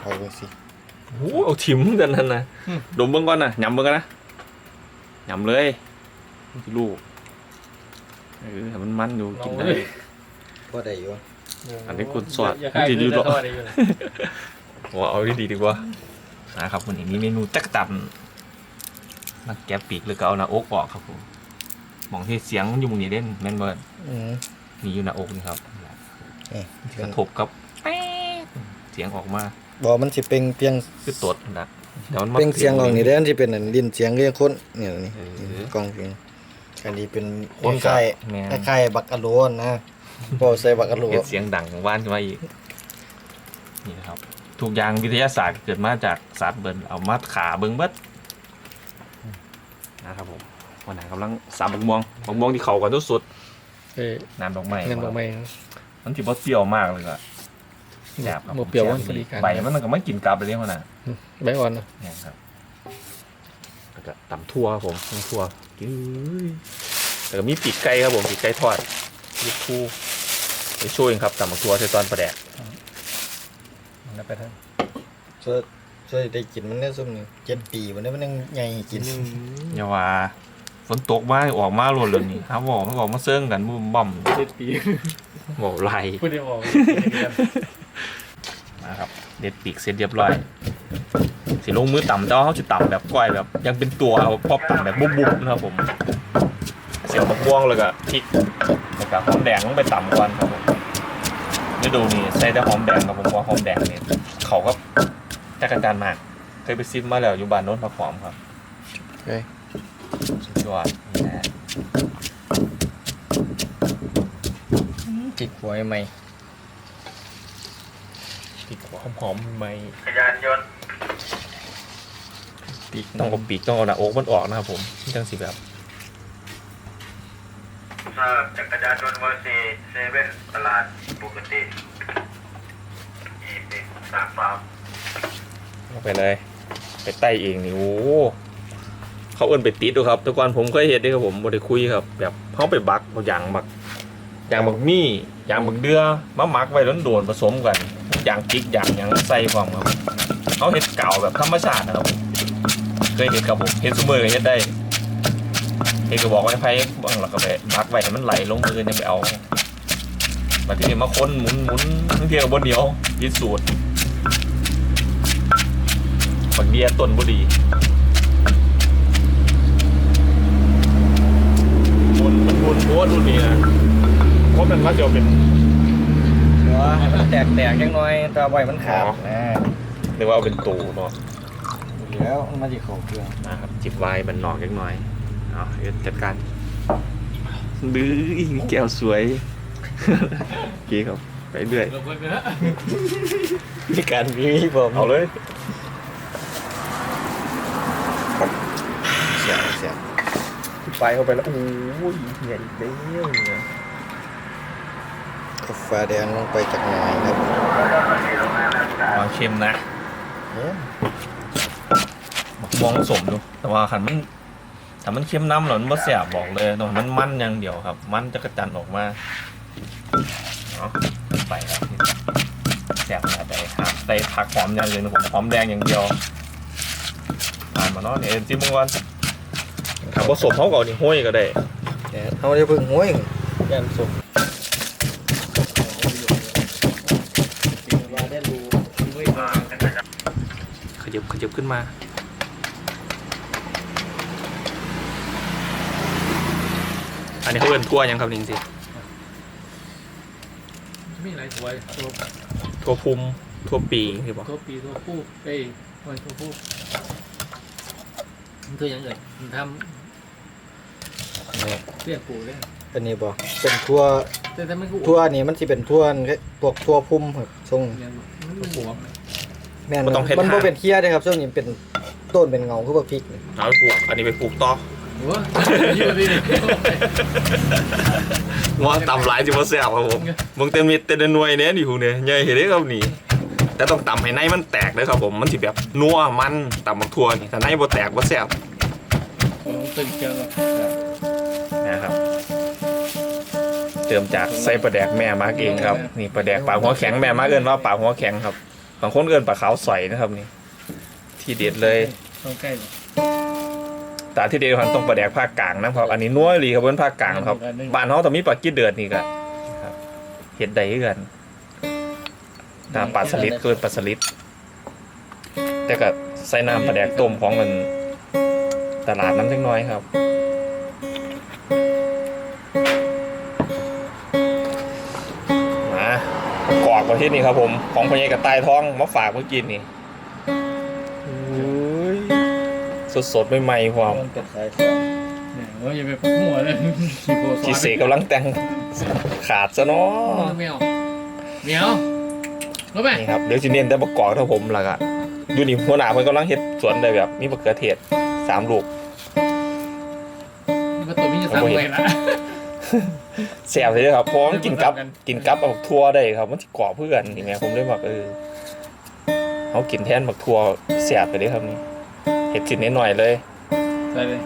เอาไปสิโอ้เอาทิมกันนั่นนะดมเบิ่งก่อนนะยำเบิ่งกันนะยำเลยลูกเออให้มันมันอยู่กินได้พอได้อยู่อันนี้คุณสอดอย่าคายมันจะอยู่คือหรอจะทอดได้อยู่นะว่าเอาดีๆดีกว่านะครับวันนี้มีเมนูจักรตันนักแกะปีกหรือก็เอาหน้าอกออกครับผมมองที่เสียงอยู่มุมนี้เด่นแม่นเบิร์ดอืมมีอยู่หน้าอกนี่ครับเอ๊ะกระทบกับแป๊ดเสียงออกมา บอกมันสิเป็นเพียงคือตดนะเดี๋ยวมันมาเป็นเสียงออกนี่ได้อันที่เป็นอันดินเสียงเรียกคนเนี่ยนี่เออกล้องเสียงอันนี้เป็นคนคล้ายแม่ๆคล้ายๆบักกะโหลนะพอใส่บักกะโหลเห็นเสียงดังของบ้านขึ้นมาอีกนี่นะครับทุกอย่างวิทยาศาสตร์เกิดมาจากศาสตร์เบิร์นเอามาขาเบิ้งเบิดนะครับผมวันไหนกำลังสามบักม่วงบักม่วงที่เขากันทุกสุดเอ้ยน้ำดอกไม้เงินบอกไม่มันถือว่าเปรี้ยวมากเลยอะ แสบครับบ่เปรี้ยวแสบมันพอดีกัน ใบมันก็ไม่กินกลับไปเลยมันน่ะใบอ่อนนะเนี่ยครับแล้วก็ตำทั่วครับผมตำทั่วอื้อแล้วก็มีปีกไก่ครับผมปีกไก่ทอดลูกคู่ไปช่วยครับตำบักทั่วใส่ตอนประแดกมันแล้วไปท่านช่วยช่วยได้กินมันได้ซุ่มนี่เจ็ดปีมันได้มันยังใหญ่ให้กินอย่าว่าฝนตกมาออกมาหล่นเลยนี่ครับบอกมันบอกมาเซิ่งกันมุมบ่อมเจ็ดปีบอกไหลพูดได้บอก นะครับเด็ดปีกเสร็จเรียบร้อยสิลงมือต่ำแต่ว่าเขาจะต่ำแบบก้อยแบบ ยังเป็นตัวเอาพอบต่ำแบบบุบๆนะครับผมเสียวมะม่วงเลยก็พริกแล้วก็หอมแดงต้องไปต่ำก่อนครับผมฤดูนี้ใส่แต่หอมแดงครับผมเพราะว่าหอมแดงเนี่ยเขาก็จักรจันทร์มากเคยไปซิมมาแล้วอยู่บ้านโน้นผักหอมครับเฮ้ยสุดยอดนี่แหละจิกหัวใหม่ พริกหัวหอมๆใหม่ยานยนต์ปีกต้องเอาปีกต้องเอาหน้าอกมันออกนะครับผมจังสิแบบทราบจักรยานยนต์เวอร์ซีเซเว่นตลาดปกติยี่สิบสามฟาร์มลงไปเลย ไปไต่เองนี่โอ้เขาเอิ้นไปติดดูครับแต่ก่อนผมเคยเห็นด้วยครับผมบ่ได้คุยครับ แบบเขาไปบักเอาอย่างบักอย่างบักมี่อย่างบักเดือมาหมักไว้ล้นโดนผสมกัน อย่างจิกอย่างหยังใส่พร้อมครับเขาเห็ดเก่าแบบธรรมชาตินะครับผมเคยเห็นครับผมเห็นสมือก็เห็ดได้เห็นก็บอกไว้ไพ่บางหลักก็ไปบักไว้ให้มันไหลลงมือยังไปเอาบัดทีนี้มาค้นหมุนหมุนทั้งเทียวบนเหนียวยิดสูตรบักเดียต้นบุรีบนมันบนโคตรรุ่นนี้นะเพราะมันมักจะเป็น ให้มันแตกแตกๆยังน้อยแตาไว้มันขาดอ๋อ นะเรียกว่าเอาเป็นตูเนาะแล้วมันมาที่เขาเครื่องนะครับจิบไวน์บันนอกเล็กน้อยเอาเดี๋ยวจัดการบื้ออีกแก้วสวย โอเคครับไปเรื่อยเราเพิ่งนะมีการวีผมเอาเลยเสียบเสียบไปเข้าไปแล้วโอ้ยใหญ่เด้วเนี่ย กาแฟแดงลงไปจากหน่อยครับความเค็มนะเอ๊ะมองสมดู แต่ว่าขันมันถ้ามันเค็มน้ำหรอมันบ่แสบบอกเลยแต่ว่ามันมันอย่างเดียวครับ มันจะกระจันออกมาเนาะไปครับแสบขนาดไหนครับใส่ผักหอมอย่างเดียวนะผมหอมแดงอย่างเดียวผ่านมาเนาะเนี่ยจิ้มก่อนถามผสมเขาก่อนนี่ห้อยก็ได้แต่เขาได้เพิ่งห้วยแก้มสุก ได้รู้ ขยับ ขยับขึ้นมา อันนี้เขาเป็นทั่วยังครับนิงสิมีอะไรสวยตัวทั่วพุ่มทั่วปีที่บอกตัวปีตัวผู้เอ้ยวันตัวผู้มันตัวยังไงมันทนี่ำเรียกปูเลยอันนี้บ่เป็นทั่วแต่ถ้าไม่กูทั่วนี่มันสิเป็นทั่วพวกทั่วพุ่มครับทรงเนี่ยมันบวม แม่นบ่ต้องเฮ็ดมันบ่ทางเป็นเคี้ยเด้ครับทรงนี้เป็นต้นเป็นเงาคือบ่พริกนี่เอาไปปลูกอันนี้ไปปลูกต่อหัวยืดดิว่าตำหลายจิมาเสียบครับผมมึงเต็มมีเต็มหน่วยเนี้ยดิคุณเนี่ยใหญ่เห็นได้ครับนี่แต่ต้องตำให้ในมันแตกเลยครับผมมันสิแบบนัวมันตำบักทั่วนี่ถ้าในบ่แตกบ่แซ่บตึงเจอนะครับเติมจากใส่ปลาแดกแม่มาร์กเองครับนี่ปลาแดกปากหัวแข็งแม่มาร์กเอินว่าปากหัวแข็งครับ บางคนเกินปลาขาวใสนะครับนี่ ที่เด็ดเลยต้องใกล้เลยแตาที่เด็ดมันต้องปลาแดกภาคกลางนะครับ อันนี้นัวอีหลีครับเป็นภาคกลางครับบ้านเขาแต่มีปลากี้เดือดนี่ก็ครับเห็ดใดคือกันตามปลาสลิดเกินปลาสลิดแต่ก็ใส่น้ำปลาแดกต้มของมันตลาดน้ำเล็กน้อยครับ ประเทศนี้ครับผม ของพญากระต่ายท้องมาฝากเมื่อกี้นี่สดสดๆใหม่ๆความมันเป็นสายสองเนี่ยว่าอย่าไปพักหัวเลยขี้โพที่เสกกำลังแต่งขาดซะเนาะเมียวเมียวรู้ไหมนี่ครับเดี๋ยวจะเน้นแต่ประกอบเท่าผมและก็อยู่นี่หัวหน้าเพิ่นกำลังเฮ็ดสวนได้แบบมีมะเขือเทศสามลูกประตูมีจะสร้างไว้ละ แซ่บเลยครับเพราะว่ามันกินกับกินกับเอาทั่วได้ครับ มันสิกรอบเพื่อนนี่แม่ผมเลยบอกเออเขากินแทนบักทั่วแซ่บไปเลยครับนี่เฮ็ดสินนิดหน่อยเลยใส่เลย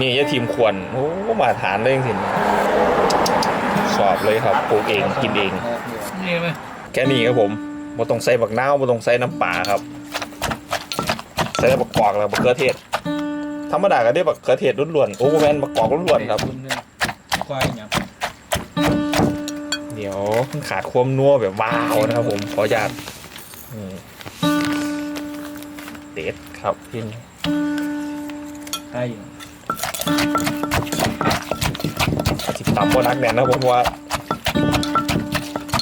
นี่ยาทีมควรโอ้มาทานเลยจริงๆสอบเลยครับปลูกเองกินเองนี่ไหมแค่นี้ครับผมบ่ต้องใส่บักนาวบ่ต้องใส่น้ำปลาครับใส่แต่บักกอกแล้วบักเขือเทศธรรมดาก็ได้บักเขือเทศล้วนๆโอ้บ่แม่นบักกอกล้วนๆครับ ควายเนี่ยเดี๋ยวมันขาดความนัวแบบว้าวนะครับผมขออนุญาตนี่เด็ดครับพี่นี่ใช่สิบต่ำบนนักแน่นนะผมว่า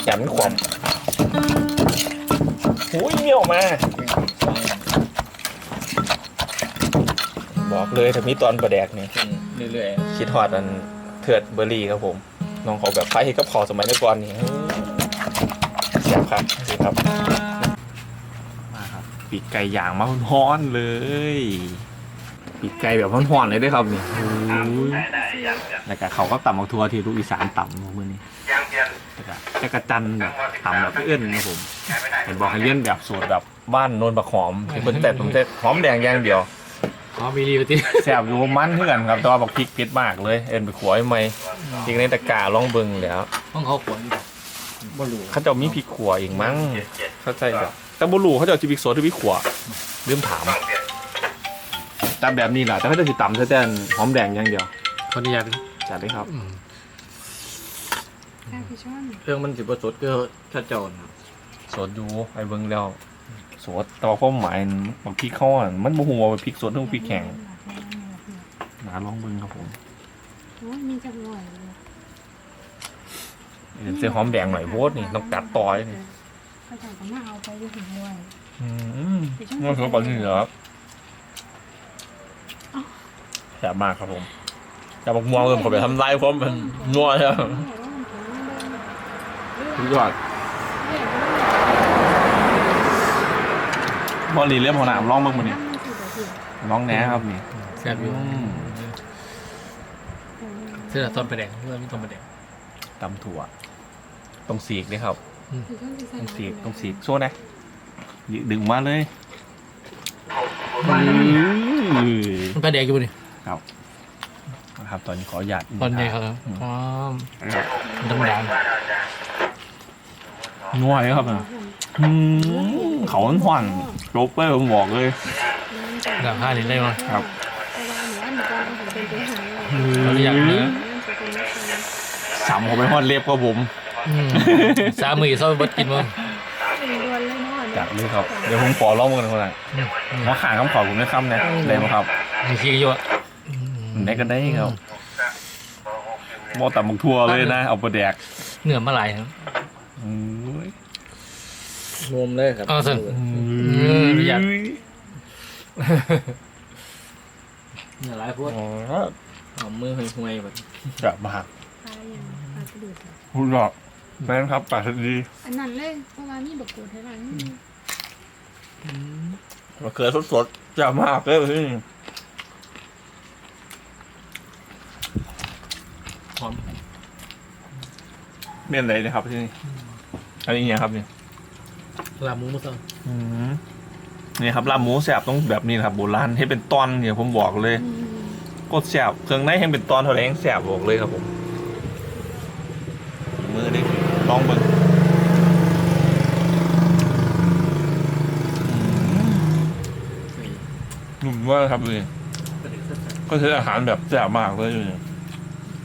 อย่ามันขวมโอ้ยเมี่ยวมา บอกเลยถ้ามีตอนประแดกนี่เรื่อยคิดฮอดอัน เถือดเบอร์รี่ครับผมน้องเขาแบบไฟให้กับขอสมัยก่อนนี่เสียบครับนี่ครับมาครับปีกไก่ย่างมาฮ้อนๆเลยปีกไก่แบบฮ้อนๆเลยด้วยครับนี่โอ้ยได้ได้ยังยังแล้วก็เขาก็ตำเอาทัวที่ลูกอีสานตำมือนี้ยังเพียนแล้วก็จักรจันทร์แบบตำแบบเอื้อนนะผมใช้ไม่ได้เห็นบอกให้เลี้ยนแบบสูตรแบบบ้านโนนบักหอมที่เพิ่นแต่ผมแต่หอมแดงอย่างเดียวๆ อ๋อมีรีปฏิแซ่บอยู่มันเพื่อนครับแต่ว่าบักพริกเผ็ดมากเลย เอ็นไปขัวให้ไหมพริกในตะกร้าลองเบิ่งแล้วห้องเขาขนบอลูเขาเจะมีพริกขัวอีกมั้งเจ็ดเจ็ดเข้าใจแบบแต่บ่รู้เขาเจะเอาที่พริกสดหรือพริกขัวลืมถามต้องเปลี่ยนตามแบบนี้แหละแต่เขาจะสิตำแต่หอมแดงอย่างเดียวคนอนุญาตจัดเลยครับ ข้าวพี่ช่อน เครื่องมันสิบสดก็ถ้าเจ้านะสดอยู่ไอ้เบิ่งแล้ว สดแต่ว่าความหมายบักพริกเขาอะมันบ่ฮู้ว่าเป็นพริกสดหรือพริกแข็งมาลองเบิ่งครับผมโอ้ยมีจังหน่อยเลยเดี๋ยวใส่หอมแดงหน่อยโพดนี่ต้องกัดต่อยนี่เขาจะก็มาเอาไปอยู่ถึงด้วยอืมมันคือปลาเนื้อครับแซ่บมากครับผมแต่บักม่วงเริ่มเข้าไปทำลายความเป็นนัวแล้วสุดยอด บอลลีเล่มหัวหนามลองเบิ่งมานี่ลองแหน่ครับนี่แซ่บอยู่อืมเสื้อตอนไปแดงเสื้อมีตอนไปแดงตำถั่วต้องสีกเลยครับต้องสีกต้องสีกโซ่นะดึงมาเลยอือมันไปแดงอยู่นี่นะครับ ตอนนี้ขอหยาดตอนใหญ่ครับอ๋อมันต้องดังนัวเลยครับนะ อืมเขาหวานโรเปอร์ผมบอกเลยดังห้านี่ได้มั้ยครับเราอยากเนื้อสามเขาไปหอดเล็บครับผมสามมือเศร้าบดกินมั้งจัดเลยครับ เดี๋ยวผมขอลองมือหน่อยหมอขาคำขอผมไม่คำนะได้ไหมครับมีขี้เยอะได้ก็ได้ครับหมอตับหมกทั่วเลยนะ เอาไปแดกเนื้อมาหลายครับอืม นวมเลยครับเอาสิมอยาก เนื้อหลายพวกอ๋อเอามือห่วยๆแบบจับมากคุณหรอกแม่นครับปากดีอันนั้นเลยเพราะว่านี่บักกูดให้ร้านนี่มะเขือสดๆจับมากเลยพี่หอมเมี่ยนอะไรนะครับที่นี่อันนี้เนี่ยครับเนี่ย ลาหมูมาสั่งอืนี่ครับลาหมูแสบต้องแบบนี้นะครับโบราณให้เป็นตอนเนี่ยผมบอกเลยโคแสบเครื่องในให้เป็นตอนเท่าไหร่ยังแสบบอกเลยครับผมมือดิลองเบิ่งหนุ่มว่าครับเลยก็ใช้อาหารแบบแสบมากเลยอย่าเนี่ย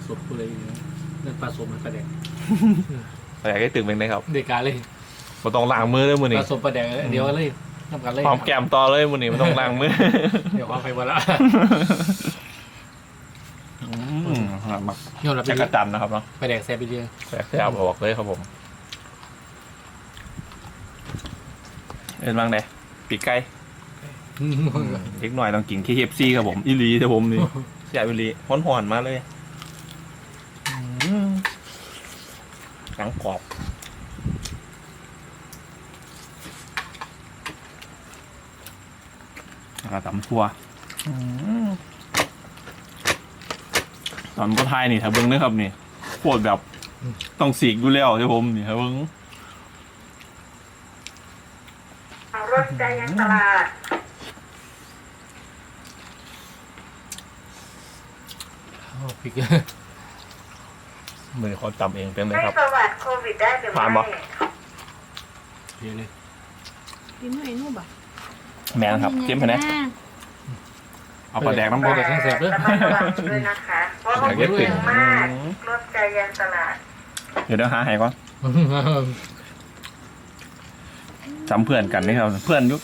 สดกูเลยนั่นปลาสมมันกระเด็กแต่อยากให้ตึงเป็นไงครับ เด็กกาเลย มาต้องล้างมือเลยมือปนี่ลาสมประเด็กเดียวกันเลยทำกันเลยหอมแก้มต่อเลยมือนี่ไม่ต้องล้างมือเดี๋ยวความไปวันละอืมอาหารหมักโยนเราไปจักรจันทร์นะครับเนาะประเด็กแซ่บไปเรื่อยแซ่บๆบอกเลยครับผมเอ็นบ้างไดปีกไก่เล็กหน่อยต้องกิน KFC ครับผมอีหลีแต่ผมนี่แซ่บอีหลีฮ้อนๆมาเลยอืมหนังกรอบ แล้วก็ตำทั่วอืมตอนก็ทายนี่ถ้าเบิ้งเด้อครับนี่โคตรแบบต้องสีกอยู่แล้วใช่ผมนี่ถ้าเบิ้งรถใจยังตลาดพริกมือเขาจำเองเป็นไหมให้ครับประวัติโควิดได้หรือผ่านไม่ปะเยอะเลยกินไม่นู่นบ่ แมนครับจิ้มไปนะเอาปลาแดกน้ำปบลาดแดกแซ่บเลยระมัดระวังด้วยนะคะเพราะอว่าย่ามัเก็นบเยติ่งอะมากรถใจยังตลาด เดี๋ยวเดี๋ยวหาให้ก่อนจำเพื่อนกันนี่ครับ เพื่อนยุค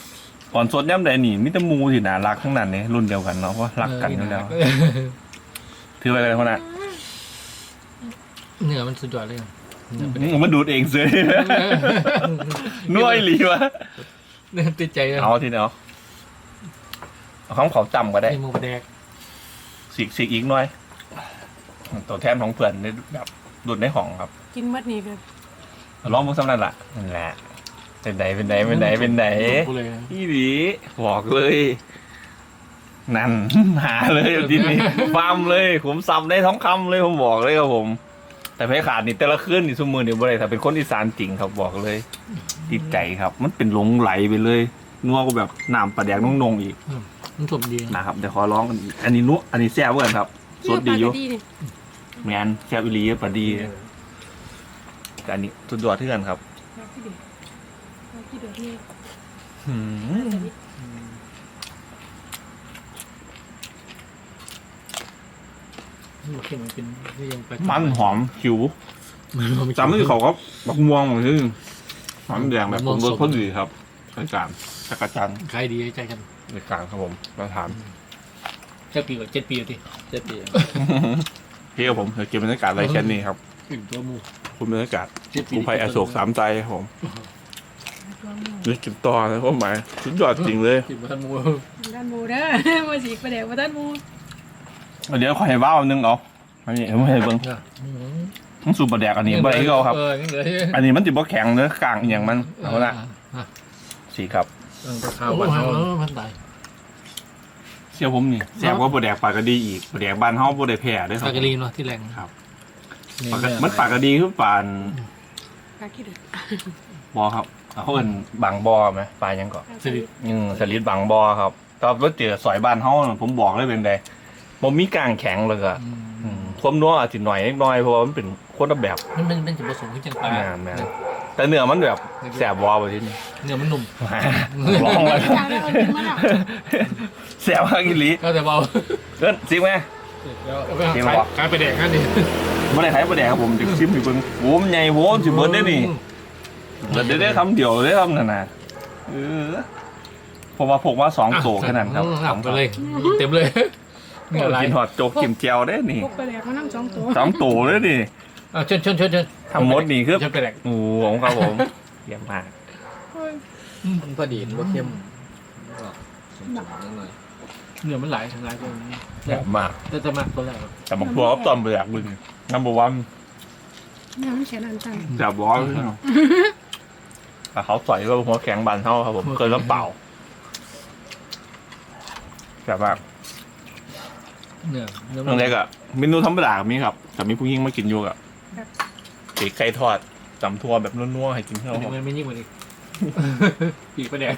ก่อนสดย่ำใดนี่มิตรมูที่น่ารักทั้งนั้นนี่รุ่นเดียวกันเนาะเพราะรักกันอยู่แล้วถือไปเลยคนน่ะเนื้อมันสุดยอดเลยเนื้อเป็นอืมมันดูดเองเสือนัวอีหลีวะ เนื้อติดใจเลยเอาทีเดียวเอาของเขาจำก็ได้ไอ้หมูปลาแดกสีกสีกอีกหน่อย ตัวแทนของเพื่อนในแบบดูดในห้องครับกินมัดนี่ก็ร้องมุกสำนันละนั่นแหละเป็นไหนเป็นไหนเป็นไหนเป็นไหนกูเลยพี่ดีบอกเลย นั่น หาเลยทีนี้ฟัมเลยผมซ้ำได้ท้องคำเลยผมบอกเลยครับผม แต่เพขาดนี่แต่ละคืนนี่สมมือนี่บ่ได้ถ้าเป็นคนอีสานจริงครับบอกเลย ติดใจครับ มันเป็นหลงไหลไปเลยนัวก็แบบน้ำปลาแดกน้องนงๆอีกมันสมดีนะครับเดี๋ยวขอร้องอันนี้อันนี้นัวอันนี้แซ่บเพื่อนครับสดดีอยู่ดีนี่แมนแซ่บอีหลีปลาดีแต่อันนี้สุดยอดเท่ากันครับเราที่เด็ดเราที่เด็ดนี่หืมมันเข้มมันเป็นยังไปมันหอมขิวมันหอมจำไม่ได้เขาก็บักม่วงเหมือนที่ หอมแดงแบบผมรสพอดีครับรายการจักรจันทร์ขายดีใจกันรายการครับผมมาถามเจ็ดปีกว่าเจ็ดปีที่เจ็ดปีพี่กับผมเดี๋ยวเก็บบรรยากาศอะไรแค่นี้ครับถึงตัวหมูคุณบรรยากาศเจ็ดปีกูภัยอโศกสามใจครับผมตัวหมูนี่กินต่อนะพ่อหมายสุดยอดจริงเลยถึงมาหมูด้านหมูเด้อมาสีประเดี๋ยวมาด้านหมูเดี๋ยวขอให้ว้าวนึงเอาอันนี้ไม่ให้เบิ้ง มันสูบประแดกอันนี้บ่ได้เขาครับ เออยังเหลืออันนี้มันติดบ่แข็งเนื้อกลางอหย่างมันเอาละสีครับเออข้าวบ้านเขามันตายเชี่ยวผมนี่แซ่บกว่าประแดกปลากระดีอีกประแดกบ้านเฮาบ่ได้แพ้เด้อคปรัลาบกระลีนเนาะที่แรงครับปลากระมันปลากระดีคือปลาปลาขี้เด็ดบอครับเขาเอิ้นบางบอไหมปลายังก่อน สลิดอืมสลิดบางบอครับตอนรถเจอสอยบ้านเฮาน่ะผมบอกเลยเป็นไดบ่มีกลางแข็งเลยอะอืมควา มนัวอาจสิหน่อยนิดหน่อยเพราะว่ามันเป็นคนละแบบมันเป็นเป็นจุดประสงค์ที่จังปลาแม่นแม่นแต่เนื้อมันแบบแสบวอไปทีนี้เนื้อมันนุ่มลองเลยจางแล้วเอากินมาแล้วแสบมากอีหลีก็แต่เบาเอิ้นซิมไหมเอาไปขายขายไปแดกกันดิบ่ได้ขายบ่ได้ครับผมจะซิมให้เบิ่งโอ้มันใหญ่โหสิเบิดได้นี่เบิดได้ได้คำเดียวเลยครับนั่นน่ะเออผมว่าพกมาสองโตแค่นั้นครับอับไปเลย เต็มเลย เนื้อลายกินหอดโจกกิมเจียวได้นี่พวกประเดี๋ยวมานั่งสองตัวสองโตเลยนี่อะเชิญเชิญเชิญเชิญทำมดนี่คือเชิญไปแดกโอ้โหของครับผมเยี่ยมมากมันพอดีมันบ่เข้มก็สมๆนิดหน่อยเนื้อมันหลายทั้งหลายตัวเยี่ยมมากแต่จะมากตัวแรกแต่บางทัวร์ก็ต้มไปแบบมึงนัมเบอร์วันเนี่ยมันแข็งอันตันแบบร้อนแต่เขาใส่ก็หัวแข็งบานเท่าครับผมเกินแล้วเปล่าแบบว่า เนื้อเนื้อเรื่องเล็กอะเมนูธรรมดามีครับแต่มีผู้ยิ่งมากินอยู่อะปีกไก่ทอดจำทัวแบบนัวๆให้กินเท่ามันมันไม่ยิ่งกว่านี้ ปีกไปแดก